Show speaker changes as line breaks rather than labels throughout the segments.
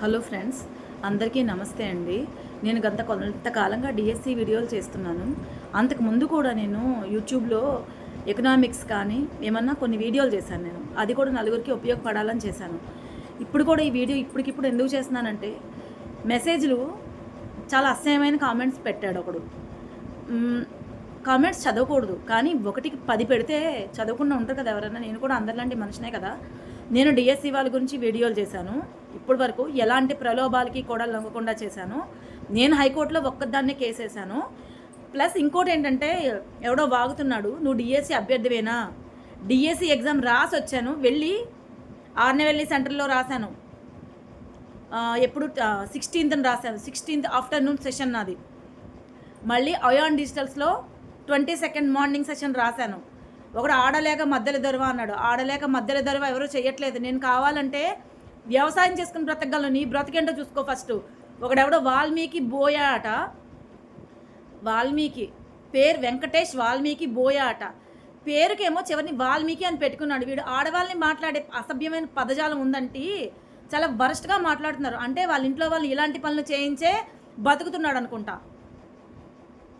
Hello friends అందరికీ నమస్తే అండి. నేను గత కొంతకాలంగా డిఎస్సి వీడియోలు చేస్తున్నాను. అంతకు ముందు కూడా నేను యూట్యూబ్లో ఎకనామిక్స్ కానీ ఏమన్నా కొన్ని వీడియోలు చేశాను నేను. అది కూడా నలుగురికి ఉపయోగపడాలని చేశాను. ఇప్పుడు కూడా ఈ వీడియో ఇప్పటికిప్పుడు ఎందుకు చేస్తున్నానంటే మెసేజ్లు చాలా అసహ్యమైన కామెంట్స్ పెట్టాడు ఒకడు. కామెంట్స్ చదవకూడదు కానీ ఒకటికి పది పెడితే చదవకుండా ఉంటారు కదా ఎవరైనా నేను కూడా అందరిలాంటి మనిషినే కదా. నేను డిఎస్సి వాళ్ళ గురించి వీడియోలు చేశాను. ఇప్పటి వరకు ఎలాంటి ప్రలోభాలకి కూడా లొంగకుండా చేశాను. నేను హైకోర్టులో ఒక్కదాన్నే కేసేసాను ప్లస్ ఇంకోటి ఏంటంటే ఎవడో వాగుతున్నాడు నువ్వు డిఎస్సి అభ్యర్థివేనా? డిఎస్సి ఎగ్జామ్ రాసి వచ్చాను వెళ్ళి ఆర్నవెల్లి సెంటర్లో రాశాను. ఎప్పుడు సిక్స్టీన్త్ని రాశాను. సిక్స్టీన్త్ ఆఫ్టర్నూన్ సెషన్ నాది. మళ్ళీ అయాన్ డిజిటల్స్లో ట్వంటీ సెకండ్ మార్నింగ్ సెషన్ రాశాను. ఒకడు ఆడలేక మధ్యలో దొరవ అన్నాడు. ఆడలేక మధ్యలో దొరవ ఎవరు చేయట్లేదు నేను కావాలంటే వ్యవసాయం చేసుకుని బ్రతకగలను నీ బ్రతికేంటో చూసుకో ఫస్ట్. ఒకడెవడో వాల్మీకి బోయాట. వాల్మీకి పేరు వెంకటేష్ వాల్మీకి బోయాట. పేరుకేమో చివరిని వాల్మీకి అని పెట్టుకున్నాడు. వీడు ఆడవాళ్ళని మాట్లాడే అసభ్యమైన పదజాలం ఉందంటే చాలా వరస్ట్గా మాట్లాడుతున్నారు. అంటే వాళ్ళ ఇంట్లో వాళ్ళు ఇలాంటి పనులు చేయించే బతుకుతున్నాడు అనుకుంటా.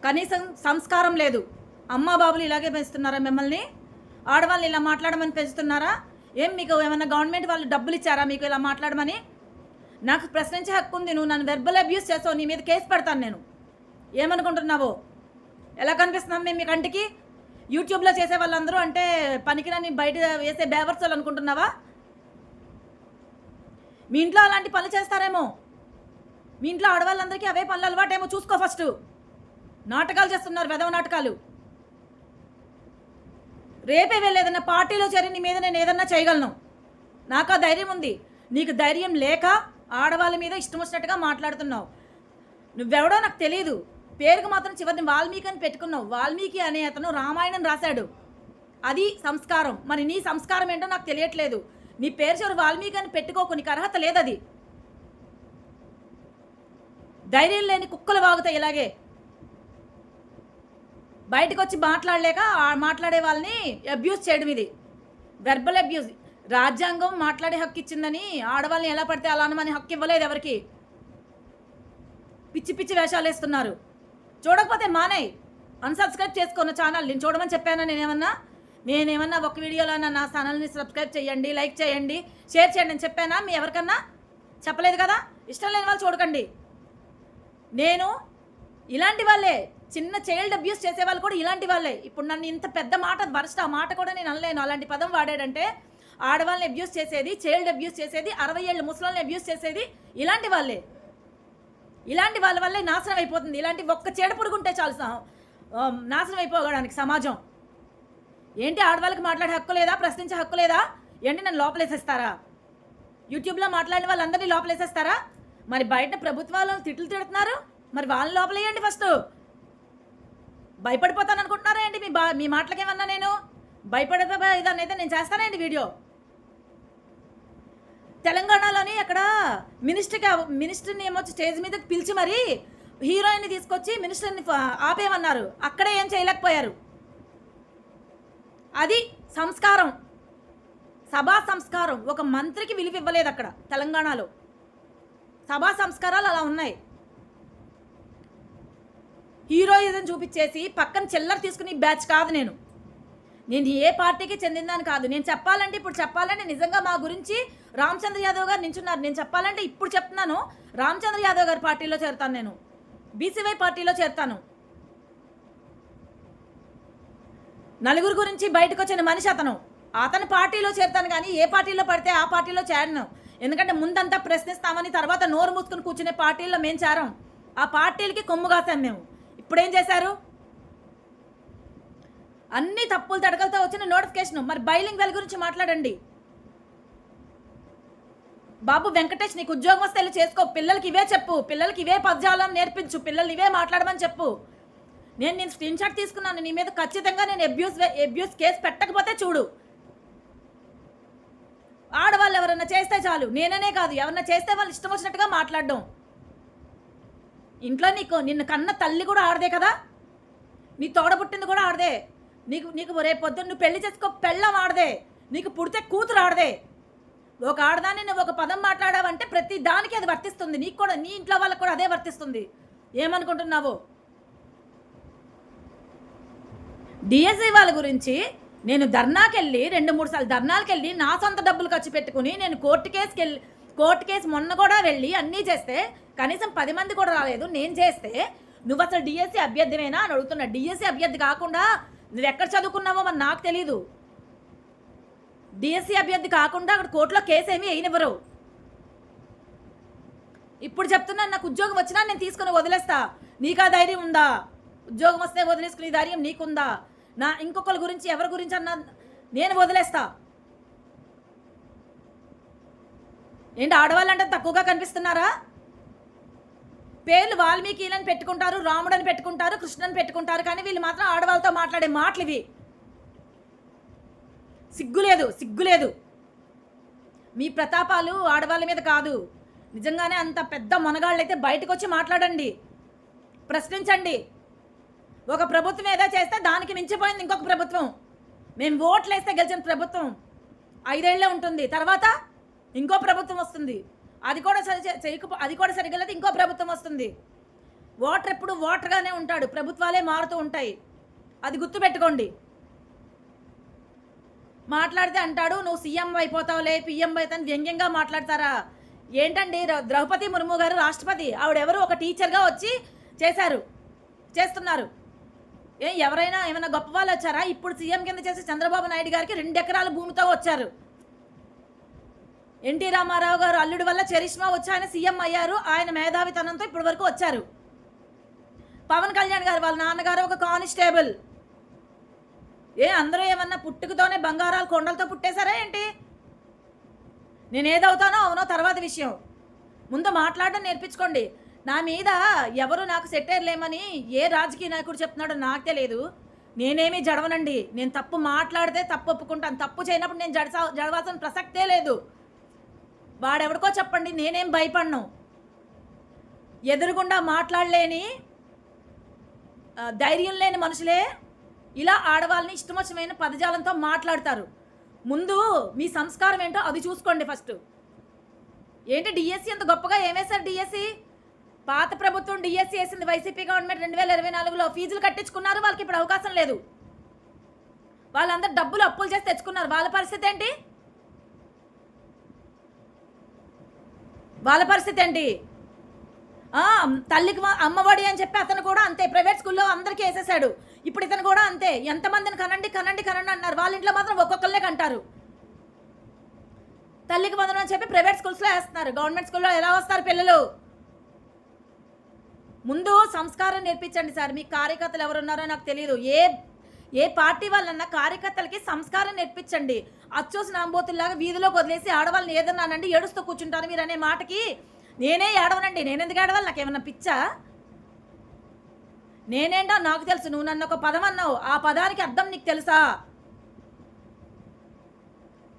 కనీసం సంస్కారం లేదు. అమ్మా బాబులు ఇలాగే పెంచుతున్నారా మిమ్మల్ని? ఆడవాళ్ళని ఇలా మాట్లాడమని పెంచుతున్నారా? ఏం మీకు ఏమైనా గవర్నమెంట్ వాళ్ళు డబ్బులు ఇచ్చారా మీకు ఇలా మాట్లాడమని? నాకు ప్రశ్నించే హక్కు ఉంది నువ్వు నన్ను వెర్బల్ అబ్యూస్ చేస్తావు నీ మీద కేసు పెడతాను నేను. ఏమనుకుంటున్నావో? ఎలా కనిపిస్తున్నాం మేము మీ కంటికి? యూట్యూబ్లో చేసే వాళ్ళందరూ అంటే పనికిరాని బయట వేసే బేవర్స్ వాళ్ళు అనుకుంటున్నావా? మీ ఇంట్లో అలాంటి పనులు చేస్తారేమో? మీ ఇంట్లో ఆడవాళ్ళందరికీ అవే పనులు అలవాటేమో చూసుకో ఫస్ట్ నాటకాలు చేస్తున్నారు వెదవ నాటకాలు. రేపే వెళ్ళి ఏదైనా పార్టీలో చేరి నీ మీద నేను ఏదన్నా చేయగలను? నాకు ఆ ధైర్యం ఉంది. నీకు ధైర్యం లేక ఆడవాళ్ళ మీద ఇష్టం వచ్చినట్టుగా మాట్లాడుతున్నావు. నువ్వెవడో నాకు తెలియదు పేరుకు మాత్రం చివరిని వాల్మీకి అని పెట్టుకున్నావు. వాల్మీకి అనే అతను రామాయణం రాశాడు. అది సంస్కారం. మరి నీ సంస్కారం ఏంటో నాకు తెలియట్లేదు. నీ పేరు చివరి వాల్మీకి అని పెట్టుకోకు నీకు అర్హత లేదది. ధైర్యం లేని కుక్కలు వాగుతాయి ఇలాగే. బయటకు వచ్చి మాట్లాడలేక మాట్లాడే వాళ్ళని అబ్యూస్ చేయడం ఇది. వెర్బల్ అబ్యూస్ రాజ్యాంగం మాట్లాడే హక్కు ఇచ్చిందని ఆడవాళ్ళని ఎలా పడితే అలా అనమని హక్కు ఇవ్వలేదు ఎవరికి. పిచ్చి పిచ్చి వేషాలు వేస్తున్నారు. చూడకపోతే మానేయి. అన్సబ్స్క్రైబ్ చేసుకున్న ఛానల్. నేను చూడమని చెప్పానా నేనేమన్నా? నేనేమన్నా ఒక వీడియోలో నా ఛానల్ని సబ్స్క్రైబ్ చేయండి లైక్ చేయండి షేర్ చేయండి అని చెప్పానా మీ ఎవరికన్నా? చెప్పలేదు కదా? ఇష్టం లేని వాళ్ళు చూడకండి. నేను ఇలాంటి వాళ్ళే. చిన్న చైల్డ్ అబ్యూస్ చేసే వాళ్ళు కూడా ఇలాంటి వాళ్ళే. ఇప్పుడు నన్ను ఇంత పెద్ద మాట వరస్ట్ ఆ మాట కూడా నేను అనలేను. అలాంటి పదం వాడాడంటే ఆడవాళ్ళని అబ్యూస్ చేసేది చైల్డ్ అబ్యూస్ చేసేది అరవై ఏళ్ళు ముసలాళ్ళని అబ్యూస్ చేసేది ఇలాంటి వాళ్ళే. ఇలాంటి వాళ్ళ వల్లే నాశనం అయిపోతుంది. ఇలాంటి ఒక్క చీడ పురుగుంటే చాలు నాశనం అయిపోవడానికి సమాజం. ఏంటి ఆడవాళ్ళకి మాట్లాడే హక్కు లేదా? ప్రశ్నించే హక్కు లేదా? ఏంటి నన్ను లోపలేసేస్తారా? యూట్యూబ్లో మాట్లాడిన వాళ్ళందరినీ లోపలేసేస్తారా? మరి బయట ప్రభుత్వాలు తిట్లు తిడుతున్నారు. మరి వాళ్ళని లోపలేయండి ఫస్ట్. భయపడిపోతాను అనుకుంటున్నారా ఏంటి మీ బా మీ మాటలకేమన్నా నేను భయపడిపోయి ఇదాన్ని అయితే నేను చేస్తానండి వీడియో? తెలంగాణలోని అక్కడ మినిస్టర్కి మినిస్టర్ని ఏమో స్టేజ్ మీద పిలిచి మరీ హీరోయిన్ని తీసుకొచ్చి మినిస్టర్ని ఆపేయమన్నారు. అక్కడే ఏం చేయలేకపోయారు. అది సంస్కారం. సభా సంస్కారం. ఒక మంత్రికి విలువ ఇవ్వలేదు అక్కడ తెలంగాణలో. సభా సంస్కారాలు అలా ఉన్నాయి. హీరోయిజం చూపించేసి పక్కన చిల్లర తీసుకుని బ్యాచ్ కాదు నేను. నేను ఏ పార్టీకి చెందిందని కాదు. నేను చెప్పాలంటే ఇప్పుడు చెప్పాలంటే నిజంగా మా గురించి రామచంద్ర యాదవ్ గారు నించున్నారు. నేను చెప్పాలంటే ఇప్పుడు చెప్తున్నాను. రామచంద్ర యాదవ్ గారి పార్టీలో చేరుతాను నేను. బీసీవై పార్టీలో చేరుతాను. నలుగురు గురించి బయటకు వచ్చిన మనిషి అతను. అతను పార్టీలో చేరుతాను కానీ ఏ పార్టీలో పడితే ఆ పార్టీలో చేరను. ఎందుకంటే ముందంతా ప్రశ్నిస్తామని తర్వాత నోరు మూసుకుని కూర్చునే పార్టీల్లో మేము చేరాం. ఆ పార్టీలకి కొమ్ము కాసాం మేము. ఇప్పుడేం చేశారు? అన్ని తప్పులు తడకలతో వచ్చిన నోటిఫికేషన్. మరి బైలింగ్ వెల్ గురించి మాట్లాడండి. బాబు వెంకటేష్ నీకు ఉద్యోగం వస్తే వెళ్ళి చేసుకో. పిల్లలకి ఇవే చెప్పు. పిల్లలకి ఇవే పద్యాలను నేర్పించు. పిల్లలు ఇవే మాట్లాడమని చెప్పు. నేను నేను స్క్రీన్ షాట్ తీసుకున్నాను. నీ మీద ఖచ్చితంగా నేను అబ్యూస్ అబ్యూస్ కేసు పెట్టకపోతే చూడు. ఆడవాళ్ళు ఎవరన్నా చేస్తే చాలు. నేననే కాదు. ఎవరన్నా చేస్తే వాళ్ళు ఇష్టం వచ్చినట్టుగా మాట్లాడడం. ఇంట్లో నీకు నిన్ను కన్న తల్లి కూడా ఆడదే కదా? నీ తోడబుట్టింది కూడా ఆడదే. నీకు నీకు రేపు పొద్దున్న నువ్వు పెళ్ళి చేసుకో పెళ్ళం ఆడదే. నీకు పుడితే కూతురు ఆడదే. ఒక ఆడదాన్ని నువ్వు ఒక పదం మాట్లాడావంటే ప్రతి దానికి అది వర్తిస్తుంది. నీకు కూడా నీ ఇంట్లో వాళ్ళకి కూడా అదే వర్తిస్తుంది. ఏమనుకుంటున్నావు? డిఎస్ఐ వాళ్ళ గురించి నేను ధర్నాకెళ్ళి రెండు మూడు సార్లు ధర్నాలకు వెళ్ళి నా సొంత డబ్బులు ఖర్చు పెట్టుకుని నేను కోర్టు కేసుకి వెళ్ళి కోర్టు కేసు మొన్న కూడా వెళ్ళి అన్నీ చేస్తే కనీసం పది మంది కూడా రాలేదు నేను చేస్తే నువ్వు అసలు డిఎస్సి అభ్యర్థివేనా అని అడుగుతున్నా. డిఎస్సి అభ్యర్థి కాకుండా నువ్వు ఎక్కడ చదువుకున్నావో మరి నాకు తెలీదు. డిఎస్సి అభ్యర్థి కాకుండా అక్కడ కోర్టులో కేసు ఏమీ వేయనివ్వరు. ఇప్పుడు చెప్తున్నాను నాకు ఉద్యోగం వచ్చినా నేను తీసుకుని వదిలేస్తా. నీకా ధైర్యం ఉందా? ఉద్యోగం వస్తే వదిలేసుకునే ధైర్యం నీకుందా? నా ఇంకొకరి గురించి ఎవరి గురించి అన్నా నేను వదిలేస్తా. ఏంటి ఆడవాళ్ళంటే తక్కువగా కనిపిస్తున్నారా? పేర్లు వాల్మీకిలను పెట్టుకుంటారు రాముడని పెట్టుకుంటారు కృష్ణని పెట్టుకుంటారు కానీ వీళ్ళు మాత్రం ఆడవాళ్ళతో మాట్లాడే మాటలు ఇవి సిగ్గులేదు సిగ్గులేదు. మీ ప్రతాపాలు ఆడవాళ్ళ మీద కాదు. నిజంగానే అంత పెద్ద మొనగాళ్ళైతే బయటకు వచ్చి మాట్లాడండి. ప్రశ్నించండి. ఒక ప్రభుత్వం ఏదో చేస్తే దానికి మించిపోయింది ఇంకొక ప్రభుత్వం. మేము ఓట్లు వేస్తే గెలిచిన ప్రభుత్వం. ఐదేళ్ళే ఉంటుంది. తర్వాత? ఇంకో ప్రభుత్వం వస్తుంది. అది కూడా సరి చేయకపో అది కూడా సరిగ్గా లేదు ఇంకో ప్రభుత్వం వస్తుంది. ఓటర్ ఎప్పుడు ఓటర్గానే ఉంటాడు. ప్రభుత్వాలే మారుతూ ఉంటాయి. అది గుర్తుపెట్టుకోండి. మాట్లాడితే అంటాడు నువ్వు సీఎం అయిపోతావులే పిఎం అవుతావు వ్యంగ్యంగా మాట్లాడతారా? ఏంటండి ద్రౌపది ముర్ము గారు రాష్ట్రపతి. ఆవిడెవరు ఒక టీచర్గా వచ్చి చేశారు. చేస్తున్నారు. ఏ ఎవరైనా ఏమైనా గొప్ప వాళ్ళు వచ్చారా? ఇప్పుడు సీఎం కింద చేసి చంద్రబాబు నాయుడు గారికి రెండు ఎకరాల భూమితో వచ్చారు. ఎన్టీ రామారావు గారు అల్లుడి వల్ల చరిష్మా వచ్చి ఆయన సీఎం అయ్యారు. ఆయన మేధావితనంతో ఇప్పటి వరకు వచ్చారు. పవన్ కళ్యాణ్ గారు వాళ్ళ నాన్నగారు ఒక కానిస్టేబుల్. ఏ అందరూ ఏమన్నా పుట్టుకతోనే బంగారాలు కొండలతో పుట్టేశారా ఏంటి? నేను ఏదవుతానో అవునో తర్వాత విషయం. ముందు మాట్లాడడం నేర్పించుకోండి. నా మీద ఎవరు నాకు సెట్టేర్లేమని ఏ రాజకీయ నాయకుడు చెప్తున్నాడో నాకు తెలియదు. నేనేమీ జడవనండి. నేను తప్పు మాట్లాడితే తప్పు ఒప్పుకుంటాను. తప్పు చేయనప్పుడు నేను జడసా జడవాల్సిన ప్రసక్తే లేదు. వాడెవడికో చెప్పండి నేనేం భయపడను. ఎదురుగుండా మాట్లాడలేని ధైర్యం లేని మనుషులే ఇలా ఆడవాళ్ళని ఇష్టమొచ్చమైన పదజాలంతో మాట్లాడతారు. ముందు మీ సంస్కారం ఏంటో అది చూసుకోండి ఫస్ట్. ఏంటి డిఎస్సి అంత గొప్పగా ఏమేశారు డిఎస్సి? పాత ప్రభుత్వం డిఎస్సి వేసింది వైసీపీ గవర్నమెంట్ రెండు వేల ఇరవై నాలుగులో. ఫీజులు కట్టించుకున్నారు వాళ్ళకి ఇప్పుడు అవకాశం లేదు. వాళ్ళందరూ డబ్బులు అప్పులు చేసి తెచ్చుకున్నారు. వాళ్ళ పరిస్థితి ఏంటి? వాళ్ళ పరిస్థితి ఏంటి? తల్లికి అమ్మఒడి అని చెప్పి అతను కూడా అంతే ప్రైవేట్ స్కూల్లో అందరికీ వేసేసాడు ఇప్పుడు ఇతను కూడా అంతే. ఎంతమందిని కనండి కనండి కనండి అన్నారు. వాళ్ళ ఇంట్లో మాత్రం ఒక్కొక్కరినే కంటారు. తల్లికి వందనం అని చెప్పి ప్రైవేట్ స్కూల్స్లో వేస్తున్నారు. గవర్నమెంట్ స్కూల్లో ఎలా వస్తారు పిల్లలు? ముందు సంస్కారం నేర్పించండి సార్. మీ కార్యకర్తలు ఎవరున్నారో నాకు తెలియదు. ఏ ఏ పార్టీ వాళ్ళన్నా కార్యకర్తలకి సంస్కారం నేర్పించండి. అచ్చోసి నాంబోతుల్లాగా వీధిలోకి వదిలేసి ఆడవాళ్ళని ఏదన్నానండి ఏడుస్తూ కూర్చుంటారు మీరు అనే మాటకి. నేనే ఏడవనండి. నేనెందుకు ఏడవాలి? నాకేమన్నా పిచ్చా? నేనేంటో నాకు తెలుసు. నువ్వు నన్ను ఒక పదం అన్నావు. ఆ పదానికి అర్థం నీకు తెలుసా?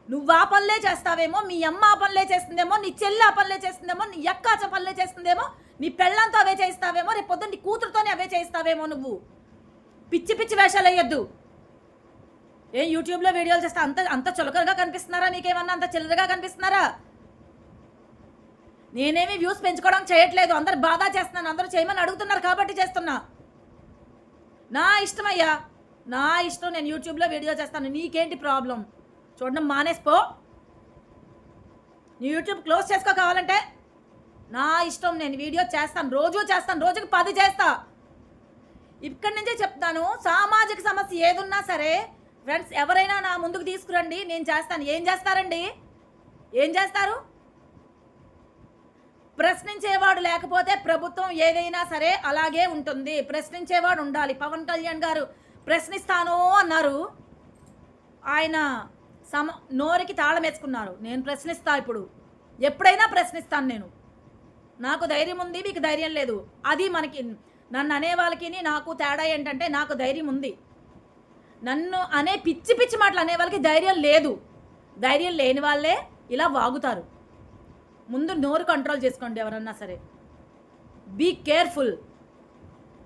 నువ్వు ఆ పనులే చేస్తావేమో మీ అమ్మ ఆ పనులే చేస్తుందేమో నీ చెల్లి ఆ పనులే చేస్తుందేమో నీ అక్క పనులే చేస్తుందేమో నీ పెళ్ళంతో అవే చేయిస్తావేమో రేపు పొద్దున్న నీ కూతురుతోనే అవే చేయిస్తావేమో నువ్వు. పిచ్చి పిచ్చి వేషాలు వేయొద్దు. ఏం యూట్యూబ్లో వీడియోలు చేస్తా అంత అంత చులకలుగా కనిపిస్తున్నారా? నీకేమన్నా అంత చిల్లరగా కనిపిస్తున్నారా? నేనేమి వ్యూస్ పెంచుకోవడం చేయట్లేదు. అందరు బాధ చేస్తున్నాను. అందరూ చేయమని అడుగుతున్నారు కాబట్టి చేస్తున్నా. నా ఇష్టమయ్యా. నా ఇష్టం నేను యూట్యూబ్లో వీడియో చేస్తాను. నీకేంటి ప్రాబ్లం చూడడం మానేసిపో. నీ యూట్యూబ్ క్లోజ్ చేసుకో కావాలంటే నా ఇష్టం. నేను వీడియో చేస్తాను. రోజు చేస్తాను. రోజుకి పది చేస్తా. ఇక్కడి నుంచే చెప్తాను. సామాజిక సమస్య ఏదున్నా సరే ఫ్రెండ్స్ ఎవరైనా నా ముందుకు తీసుకురండి నేను చేస్తాను. ఏం చేస్తారండి? ఏం చేస్తారు? ప్రశ్నించేవాడు లేకపోతే ప్రభుత్వం ఏదైనా సరే అలాగే ఉంటుంది. ప్రశ్నించేవాడు ఉండాలి. పవన్ కళ్యాణ్ గారు ప్రశ్నిస్తాను అన్నారు. ఆయన సమ నోరికి తాళం వేసుకున్నారు. నేను ప్రశ్నిస్తా ఇప్పుడు. ఎప్పుడైనా ప్రశ్నిస్తాను నేను. నాకు ధైర్యం ఉంది మీకు ధైర్యం లేదు. అది మనకి నన్ను అనే వాళ్ళకి నాకు తేడా ఏంటంటే నాకు ధైర్యం ఉంది. నన్ను అనే పిచ్చి పిచ్చి మాటలు అనే వాళ్ళకి ధైర్యం లేదు. ధైర్యం లేని వాళ్ళే ఇలా వాగుతారు. ముందు నోరు కంట్రోల్ చేసుకోండి ఎవరన్నా సరే. Be careful